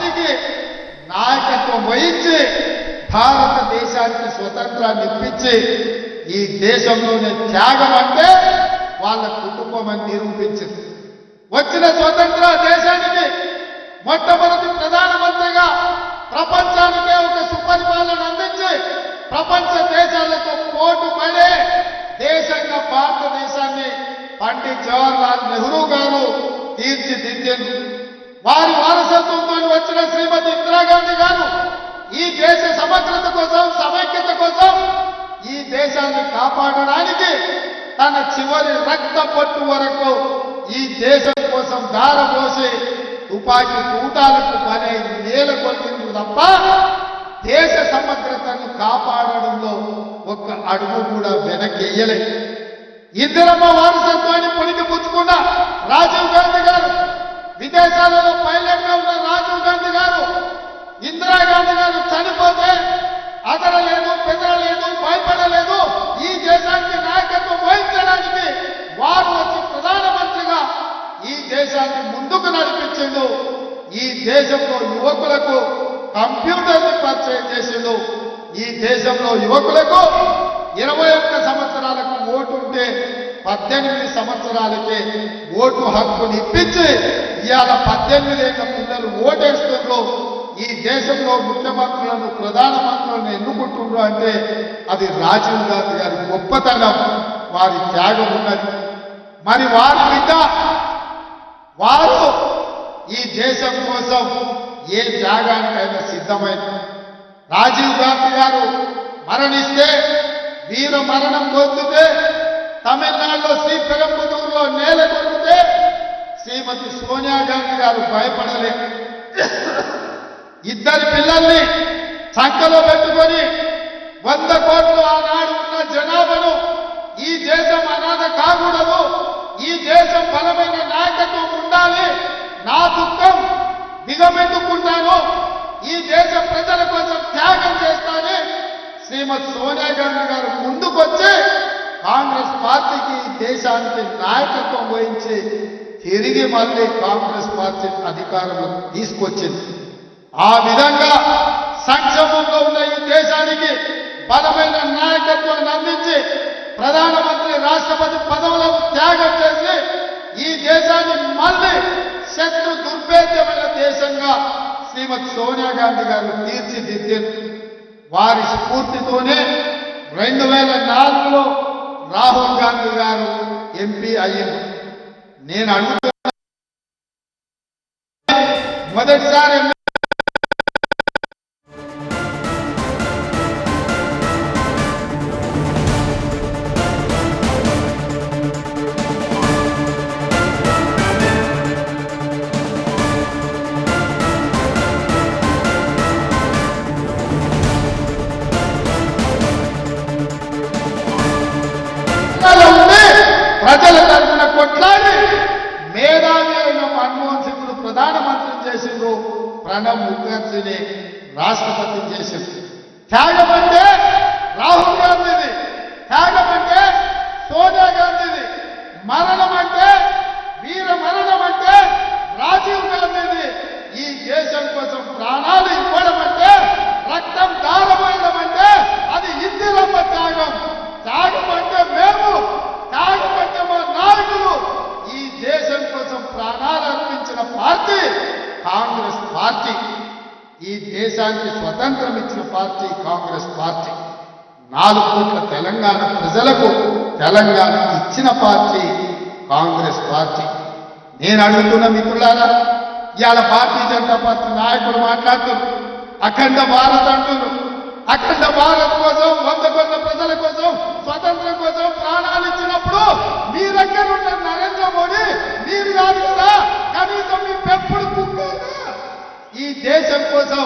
పార్టీకి నాయకత్వం వహించి భారతదేశానికి స్వతంత్రాన్ని ఇప్పించి ఈ దేశంలోనే త్యాగం అంటే వాళ్ళ కుటుంబం అని నిరూపించింది. వచ్చిన స్వతంత్ర దేశానికి మొట్టమొదటి ప్రధానమంత్రిగా ప్రపంచానికే ఒక సుపరిపాలన అందించి ప్రపంచ దేశాలతో పోటు పడే దేశంగా భారతదేశాన్ని పండిత్ జవహర్లాల్ నెహ్రూ గారు తీర్చిదిద్దారు వారి వారసత్వం దేశాన్ని కాపాడడానికి తన చివరి రక్త పట్టు వరకు ఈ దేశం కోసం దారపోసి తుపాకీ కూటాలకు పనే నేల కొట్టింది తప్ప దేశ సమగ్రతను కాపాడడంలో ఒక్క అడుగు కూడా వెనక్కి ఇద్దరమ్మ వారసత్వాన్ని పుణికిపుచ్చుకున్న రాజీవ్ గాంధీ గారు విదేశాలలో పైలట్గా ఉన్న రాజీవ్ గాంధీ గారు ఇందిరాగాంధీ గారు చనిపోతే అదరలేదు దేశాన్ని ముందుకు నడిపించిండు. ఈ దేశంలో యువకులకు కంప్యూటర్ని పరిచయం చేసిండు. ఈ దేశంలో యువకులకు ఇరవై ఒక్క సంవత్సరాలకు ఓటు ఉంటే పద్దెనిమిది సంవత్సరాలకే ఓటు హక్కుని ఇప్పించి ఇవాళ పద్దెనిమిది ఏళ్ళ పిల్లలు ఓటేస్తున్నారు ఈ దేశంలో ముఖ్యమంత్రులను ప్రధానమంత్రులను ఎన్నుకుంటున్నారు అంటే అది రాజీవ్ గాంధీ గారి గొప్పతనం. వారి త్యాగం ఉన్నది. మరి వారి బిడ్డ వారు ఈ దేశం కోసం ఏ త్యాగానికైనా సిద్ధమైన. రాజీవ్ గాంధీ గారు మరణిస్తే వీర మరణం పొందితే తమిళనాడులో శ్రీపెరంబుదూరులో నేల కొరిగితే శ్రీమతి సోనియా గాంధీ గారు భయపడలే ఇద్దరి పిల్లల్ని సంఖలో పెట్టుకొని వంద కోట్లు ఆనాడు ఉన్న జనాభాను ఈ దేశం అనాథ కాకూడదు. ఈ దేశం బలమైన నాయకత్వం ఉండాలి. నా దుఃఖం దిగమెట్టుకుంటాను ఈ దేశ ప్రజల కోసం త్యాగం చేస్తానని శ్రీమతి సోనియా గాంధీ గారు ముందుకొచ్చి కాంగ్రెస్ పార్టీకి ఈ దేశానికి నాయకత్వం వహించి తిరిగి మళ్ళీ కాంగ్రెస్ పార్టీ అధికారంలో తీసుకొచ్చింది. ఆ విధంగా సంక్షేమంలో ఉన్న ఈ దేశానికి బలమైన నాయకత్వాన్ని అందించి ప్రధానమంత్రి రాష్ట్రపతి పదవులకు త్యాగం చేసి ఈ దేశాన్ని మళ్ళీ శత్రు దుర్భేద్యమైన దేశంగా శ్రీమతి సోనియా గాంధీ గారు తీర్చిదిద్దారు వారి స్ఫూర్తితోనే రెండు వేల నాలుగులో రాహుల్ గాంధీ గారు ఎంపీ అయ్యారు. నేను అడుగుతున్నా మొదటిసారి ఈ దేశానికి స్వతంత్రం ఇచ్చిన పార్టీ కాంగ్రెస్ పార్టీ. నాలుగు కోట్ల తెలంగాణ ప్రజలకు తెలంగాణ ఇచ్చిన పార్టీ కాంగ్రెస్ పార్టీ. నేను అడుగుతున్న మిత్రులారా ఇవాళ భారతీయ జనతా పార్టీ నాయకులు మాట్లాడుతున్నారు. అఖండ భారత్ అంటున్నారు. అఖండ భారత్ కోసం వంద కోట్ల ప్రజల కోసం స్వతంత్రం కోసం ప్రాణాలు ఇచ్చినప్పుడు మీ దగ్గర ఉన్న నరేంద్ర మోడీ? మీరు కాదు కదా. దేశం కోసం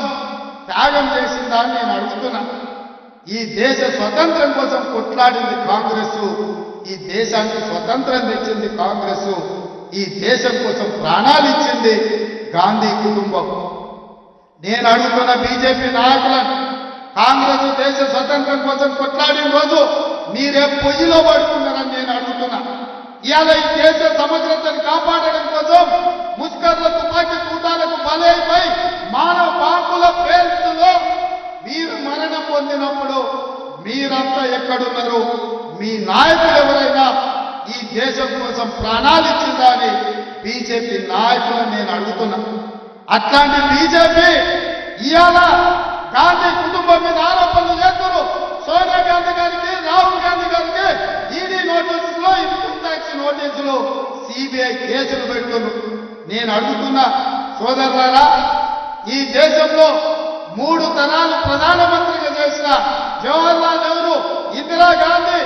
త్యాగం చేసిందా అని నేను అడుగుతున్నా. ఈ దేశ స్వతంత్రం కోసం కొట్లాడింది కాంగ్రెస్. ఈ దేశానికి స్వతంత్రం తెచ్చింది కాంగ్రెస్. ఈ దేశం కోసం ప్రాణాలు ఇచ్చింది గాంధీ కుటుంబం. నేను అడుగుతున్న బీజేపీ నాయకులను కాంగ్రెస్ దేశ స్వతంత్రం కోసం కొట్లాడిన రోజు మీరే పొయ్యిలో పడుతున్నారని నేను అడుగుతున్నా. ఇవాళ ఈ దేశ సమగ్రతను కాపాడడం మీరంతా ఎక్కడున్నారు? మీ నాయకులు ఎవరైనా ఈ దేశం కోసం ప్రాణాలు ఇచ్చిందా అని బీజేపీ నాయకులను నేను అడుగుతున్నా. అట్లాంటి బీజేపీ ఇవాళ గాంధీ కుటుంబం మీద ఆరోపణలు చేస్తారు సోనియా గాంధీ గారికి రాహుల్ గాంధీ గారికి ఈడీ నోటీసులో ఇన్కమ్ ట్యాక్స్ నోటీసులు సిబిఐ కేసులు పెడుతున్నారు. నేను అడుగుతున్నా సోదరులారా ఈ దేశంలో మూడు తరాలు ప్రధానమంత్రి చేసిన జవహర్లాల్ నెహ్రూ ఇందిరాగాంధీ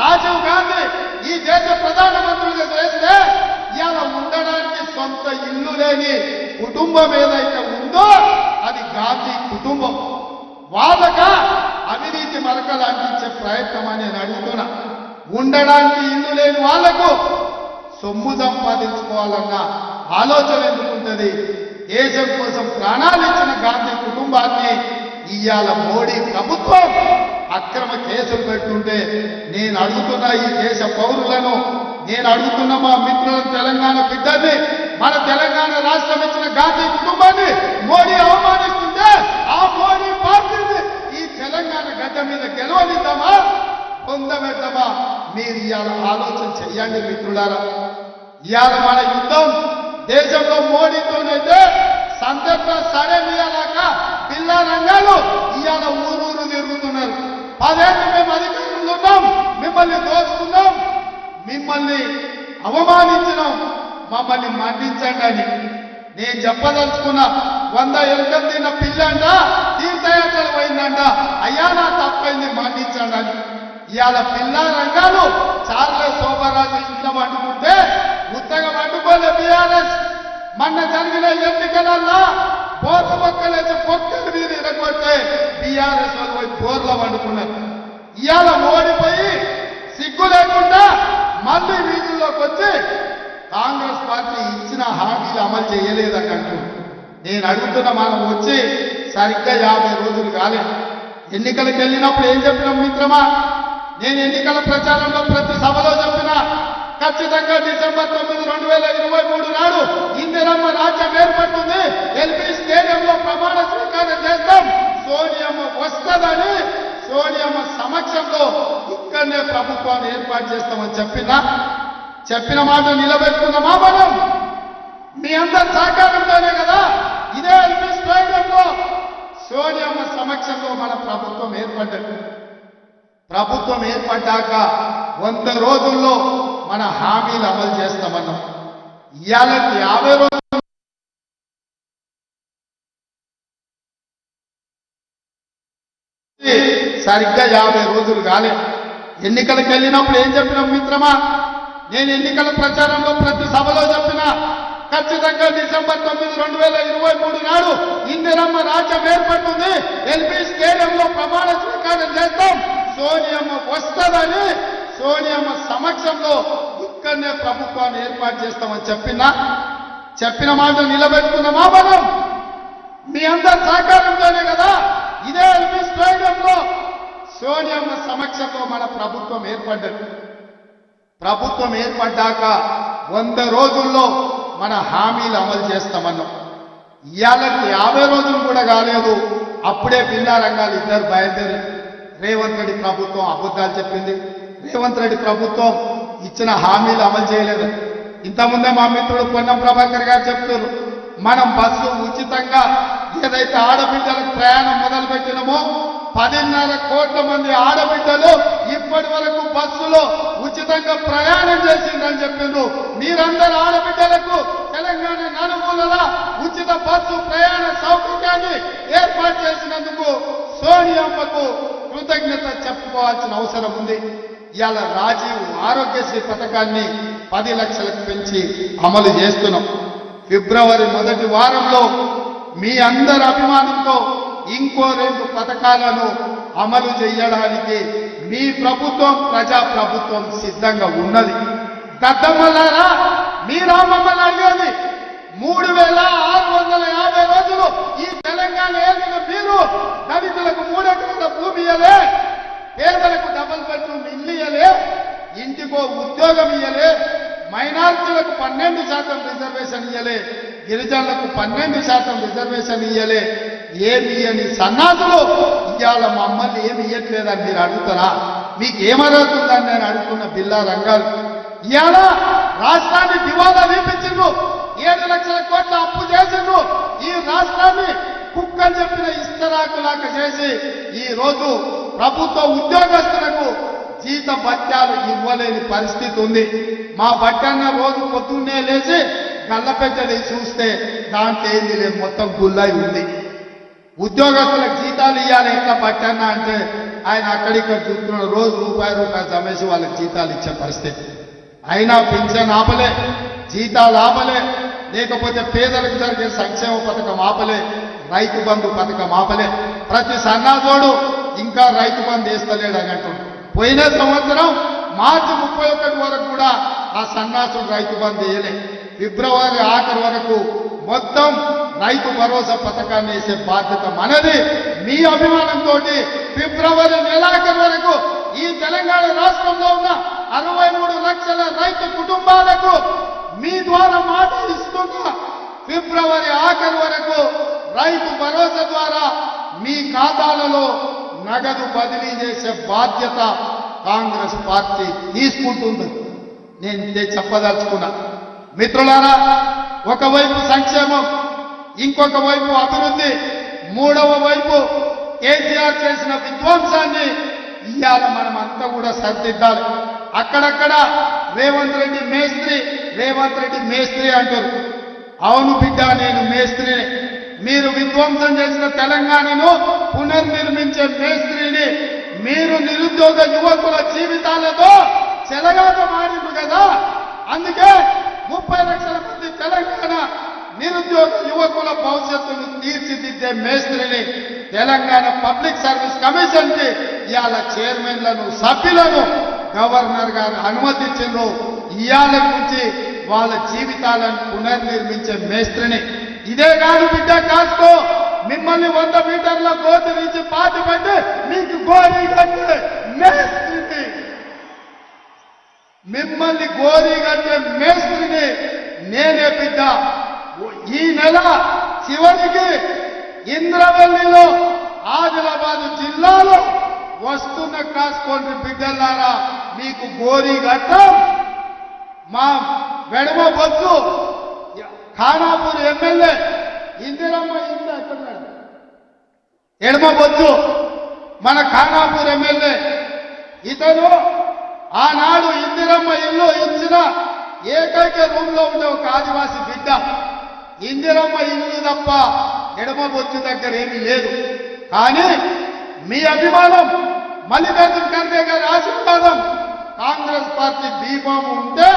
రాజీవ్ గాంధీ ఈ దేశ ప్రధానమంత్రులుగా చేస్తే ఇవాళ ఉండడానికి సొంత ఇల్లు లేని కుటుంబం ఏదైతే ఉందో అది గాంధీ కుటుంబం. వాళ్ళక అవినీతి మరకలు అందించే ప్రయత్నం అని నేను అడుగుతున్నా. ఉండడానికి ఇల్లు లేని వాళ్ళకు సొమ్ము సంపాదించుకోవాలన్న ఆలోచన ఎందుకుంటుంది? దేశం కోసం ప్రాణాలు ఇచ్చిన గాంధీ కుటుంబాన్ని ఇవాళ మోడీ ప్రభుత్వం అక్రమ కేసులు పెట్టుంటే నేను అడుగుతున్న ఈ దేశ పౌరులను నేను అడుగుతున్న మా మిత్రులను తెలంగాణ బిడ్డని మన తెలంగాణ రాష్ట్రం ఇచ్చిన గాంధీ కుటుంబాన్ని మోడీ అవమానిస్తుంటే ఆ మోడీ పార్టీని ఈ తెలంగాణ గడ్డ మీద గెలవనిద్దామా? పొందబెడతామా మీరు ఇవాళ ఆలోచన చెయ్యండి మిత్రులారా. ఇవాళ మన యుద్ధం దేశంలో మోడీతోనైతే సందర్భ సరే ఇవాళ రంగాలు ఇవాళ ఊరూరు తిరుగుతున్నారు. పదేళ్ళు మేము అధికారంలో ఉన్నాం. మిమ్మల్ని దోచుకున్నాం. మిమ్మల్ని అవమానించినాం. మమ్మల్ని మన్నించండి అని. నేను చెప్పదలుచుకున్న వంద ఎలుకలు తిన్న పిల్లంట తీర్థయాత్రలు పోయిందంట. అయ్యా నా తప్పైంది మన్నించండి అని. ఇవాళ పిల్ల రంగాలు చార్లే శోభరాజు ఇంట్లో వండుకుంటే ఉత్తగా వండుకోలే బీఆర్ఎస్. మొన్న జరిగిన ఎన్నికలల్లా బోర్ల మొక్కలేసి పొక్కలు మీరు ఇరగొట్టే టీఆర్ఎస్ వాళ్ళు పోయి బోర్లో వండుకున్నారు ఇవాళ ఓడిపోయి సిగ్గు లేకుండా మళ్ళీ వీధుల్లోకి వచ్చి కాంగ్రెస్ పార్టీ ఇచ్చిన హామీలు అమలు చేయలేదని నేను అడుగుతున్న మనం వచ్చి సరిగ్గా యాభై రోజులు కాలేదు ఎన్నికలకు వెళ్ళినప్పుడు ఏం చెప్పినాం మిత్రమా? నేను ఎన్నికల ప్రచారంలో ప్రతి సభలో చెప్పినా ఖచ్చితంగా డిసెంబర్ తొమ్మిది రెండు వేల ఇరవై మూడు నాడు ఇందిరమ్మ రాజ్యం ఏర్పడుతుంది. ఎల్పీ స్టేడియంలో ప్రమాణ స్వీకారం చేస్తాం. సోనియమ్మ వస్తుందని సోనియమ్మ సమక్షంలో ఇక్కడనే ప్రభుత్వాన్ని ఏర్పాటు చేస్తామని చెప్పినా చెప్పిన మాట నిలబెట్టుకున్నామా మనం. మీ అందరి సహకారంతోనే కదా ఇదే ఎల్పీ స్టేడియంలో సోనియమ్మ సమక్షంలో మన ప్రభుత్వం ఏర్పడ్డది ప్రభుత్వం ఏర్పడ్డాక వంద రోజుల్లో మన హామీలు అమలు చేస్తామన్నాం. ఇవాళ యాభై రోజులు సరిగ్గా యాభై రోజులు కాలే. ఎన్నికలకు వెళ్ళినప్పుడు ఏం చెప్పినాం మిత్రమా? నేను ఎన్నికల ప్రచారంలో ప్రతి సభలో చెప్పిన ఖచ్చితంగా డిసెంబర్ తొమ్మిది రెండు వేల ఇరవై మూడు నాడు ఇందిరమ్మ రాజ్యం ఏర్పడుతుంది. ఎల్పీ స్టేడియంలో ప్రమాణ స్వీకారం చేస్తాం సోనియమ్మ వస్తదని సోనియమ్మ సమక్షంలో ఇక్కడనే ప్రభుత్వాన్ని ఏర్పాటు చేస్తామని చెప్పినా చెప్పిన మాట నిలబెట్టుకున్నామా మనం? మీ అందరి సహకారంతోనే కదా ఇదే ఎల్పీ స్టేడియంలో సోనియమ్మ సమక్షంలో మన ప్రభుత్వం ఏర్పడ్డది. ప్రభుత్వం ఏర్పడ్డాక వంద రోజుల్లో మన హామీలు అమలు చేస్తామన్నాం. ఇవాళకి యాభై రోజులు కూడా కాలేదు. అప్పుడే పిల్లారంగాలు ఇద్దరు బయలుదేరి రేవంత్ రెడ్డి ప్రభుత్వం అబద్ధాలు చెప్పింది. రేవంత్ రెడ్డి ప్రభుత్వం ఇచ్చిన హామీలు అమలు చేయలేదు. ఇంతకుముందే మా మిత్రుడు పొన్నం ప్రభాకర్ గారు చెప్తున్నారు మనం బస్సు ఉచితంగా ఏదైతే ఆడబిడ్డలకు ప్రయాణం మొదలు పెట్టినమో పదిన్నర కోట్ల మంది ఆడబిడ్డలు ఇప్పటి వరకు బస్సులో ఉచితంగా ప్రయాణం చేసిందని చెప్పిండ్రు. మీరందరూ ఆడబిడ్డలకు తెలంగాణ నలుమూలల ఉచిత బస్సు ప్రయాణ సౌకర్యాన్ని ఏర్పాటు చేసినందుకు సోనియమ్మకు కృతజ్ఞత చెప్పుకోవాల్సిన అవసరం ఉంది. ఇవాళ రాజీవ్ ఆరోగ్యశ్రీ పథకాన్ని పది లక్షలకు పెంచి అమలు చేస్తున్నాం. ఫిబ్రవరి మొదటి వారంలో మీ అందరి అభిమానంతో ఇంకో రెండు పథకాలను అమలు చేయడానికి మీ ప్రభుత్వం ప్రజా ప్రభుత్వం సిద్ధంగా ఉన్నది. గతంలారా మీరా మమ్మల్ని అడిగేది మూడు వేల ఆరు వందల యాభై రోజులు ఈ తెలంగాణ ఏలిన మీరు దళితులకు మూడెకరాల భూమి ఇయ్యలే. డబల్ బెడ్రూమ్ ఇల్లు ఇయ్యలే ఇంటికో ఉద్యోగం ఇయ్యలే మైనార్టీలకు పన్నెండు శాతం రిజర్వేషన్ ఇయ్యలే గిరిజనులకు పన్నెండు శాతం రిజర్వేషన్ ఇయ్యలే ఏమి అని సన్నాసులు ఇవాళ మమ్మల్ని ఏమి ఇయ్యట్లేదని మీరు అడుగుతారా? మీకు ఏమరుగుతుందని నేను అడుగుతున్న బిల్లా రంగాలు. ఇవాళ రాష్ట్రాన్ని దివాలా వీపించిండ్రు ఏడు లక్షల కోట్ల అప్పు చేసిండ్రు ఈ రాష్ట్రాన్ని కుక్కని చెప్పిన ఇస్తరాకులాక చేసి ఈ రోజు ప్రభుత్వ ఉద్యోగస్తులకు జీత భత్యాలు ఇవ్వలేని పరిస్థితి ఉంది. మా బట్టన్న రోజు పొద్దున్నే లేచి గల్లపెట్టని చూస్తే దాంట్లో ఏంది లేదు మొత్తం గుల్లై ఉంది. ఉద్యోగస్తులకు జీతాలు ఇవ్వాలి ఎట్లా పట్టన్నా అంటే ఆయన అక్కడిక్కడ చూస్తున్న రోజు రూపాయి రూపాయి సమేసి వాళ్ళకి జీతాలు ఇచ్చే పరిస్థితి. అయినా పింఛన్ ఆపలే జీతాలు ఆపలే లేకపోతే పేదలకు జరిగే సంక్షేమ పథకం ఆపలే రైతు బంధు పథకం ఆపలే. ప్రతి సన్నాతోడు ఇంకా రైతు బంధు వేస్తలేడు అని అంటున్నాడు పోయిన సంవత్సరం మార్చి ముప్పై ఒకటి వరకు కూడా ఆ సన్నాసుడు రైతు బంధు వేయలే. ఫిబ్రవరి ఆఖరి వరకు మొత్తం రైతు భరోసా పథకాన్ని వేసే బాధ్యత మనది. మీ అభిమానంతో ఫిబ్రవరి నెలాఖరు వరకు ఈ తెలంగాణ రాష్ట్రంలో ఉన్న అరవై మూడు లక్షల రైతు కుటుంబాలకు మీ ద్వారా మాట ఇస్తున్నా. ఫిబ్రవరి ఆఖరి వరకు రైతు భరోసా ద్వారా మీ ఖాతాలలో నగదు బదిలీ చేసే బాధ్యత కాంగ్రెస్ పార్టీ తీసుకుంటుంది. నేను ఇదే చెప్పదలుచుకున్నా. మిత్రులారా ఒకవైపు సంక్షేమం ఇంకొక వైపు అభివృద్ధి మూడవ వైపు కేసీఆర్ చేసిన విధ్వంసాన్ని ఇవాళ మనం అంతా కూడా సరిదిద్దాలి. అక్కడక్కడ రేవంత్ రెడ్డి మేస్త్రి రేవంత్ రెడ్డి మేస్త్రి అంటారు. అవును బిడ్డ నేను మేస్త్రిని. మీరు విధ్వంసం చేసిన తెలంగాణను పునర్నిర్మించే మేస్త్రిని మీరు నిరుద్యోగ యువకుల జీవితాలతో చెలగాట మారిండు కదా? అందుకే ముప్పై లక్షల మంది తెలంగాణ నిరుద్యోగ యువకుల భవిష్యత్తును తీర్చిదిద్దే మేస్త్రిని తెలంగాణ పబ్లిక్ సర్వీస్ కమిషన్కి ఇవాళ చైర్మన్లను సభ్యులను గవర్నర్ గారు అనుమతించిండ్రు. ఇవాళ నుంచి వాళ్ళ జీవితాలను పునర్నిర్మించే మేస్త్రిని ఇదే కాదు బిడ్డ కాసుకో. మిమ్మల్ని వంద మీటర్ల కోతి నుంచి పాతి పట్టి మీకు గోరి కట్టే మేస్త్రిని. మిమ్మల్ని గోరీ కట్టే మేస్త్రిని నేనే బిడ్డ. ఈ నెల చివరికి ఇంద్రవల్లిలో ఆదిలాబాద్ జిల్లాలో వస్తున్న కాసుకోండి బిడ్డలారా మీకు గోరి గట్టం మా వెడమ బొత్తు ఖానాపూర్ ఎమ్మెల్యే ఇందిరమ్మ ఇల్లు ఎక్కడున్నాడు ఎడమ బొచ్చు మన ఖానాపూర్ ఎమ్మెల్యే. ఇతను ఆనాడు ఇందిరమ్మ ఇల్లు ఇచ్చిన ఏకైక రూమ్లో ఉండే ఒక ఆదివాసి బిడ్డ. ఇందిరమ్మ ఇల్లు తప్ప ఎడమ బొచ్చు దగ్గర ఏమీ లేదు. కానీ మీ అభిమానం మల్లికార్జున ఖర్గే గారి ఆశీర్వాదం. కాంగ్రెస్ పార్టీ దీపం ఉంటే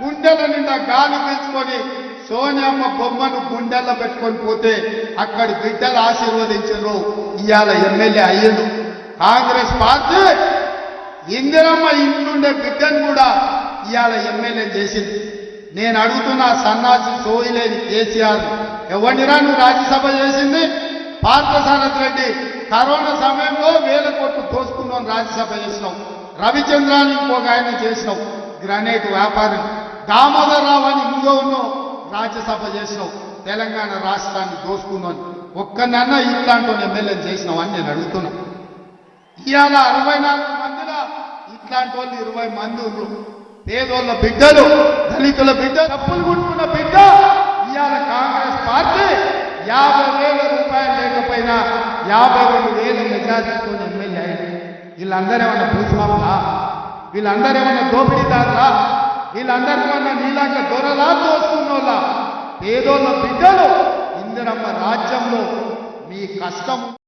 గుండెల నిండా గాలి పీల్చుకొని సోనియమ్మ బొమ్మను గుండెల్లో పెట్టుకొని పోతే అక్కడి బిడ్డలు ఆశీర్వదించారు. ఇవాళ ఎమ్మెల్యే అయ్యిండు. కాంగ్రెస్ పార్టీ ఇందిరమ్మ ఇంట్లుండే బిడ్డను కూడా ఇవాళ ఎమ్మెల్యే చేసింది. నేను అడుగుతున్న సన్నాసి సోయిలేని కేసీఆర్ ఎవరినిరా నువ్వు రాజ్యసభ చేసింది? పార్థసారథి రెడ్డి కరోనా సమయంలో వేల కోట్లు దోసుకున్నాం రాజ్యసభ చేసినాం రవిచంద్రాన్ని ఇంకొక ఆయన చేసినాం గ్రనేట్ వ్యాపారం దామోదర్ రావు అని ఇంకో ఉన్నాం రాజ్యసభ చేసినావు. తెలంగాణ రాష్ట్రాన్ని దోసుకున్నాను ఒక్కనన్నా ఇట్లాంటి ఎమ్మెల్యే చేసినావు అని నేను అడుగుతున్నా. ఇవాళ అరవై నాలుగు మందిలో ఇట్లాంటి వాళ్ళు ఇరవై మంది ఉన్నారు పేదోళ్ళ బిడ్డలు దళితుల బిడ్డ డబ్బులు కొట్టుకున్న బిడ్డ ఇవాళ కాంగ్రెస్ పార్టీ యాభై వేల రూపాయలు లేకపోయినా యాభై రెండు వేల మెజార్టీతో ఎమ్మెల్యే అయ్యింది వీళ్ళందరూ ఏమన్నా భూస్వాములా? వీళ్ళందరూ ఏమన్నా దోపిడీదారులా? వీళ్ళందరికన్నా ఏమన్నా దొరలా దోస్తున్నోళ్ళ పేదోళ్ళ బిడ్డలు ఇందిరమ్మ రాజ్యంలో మీ కష్టం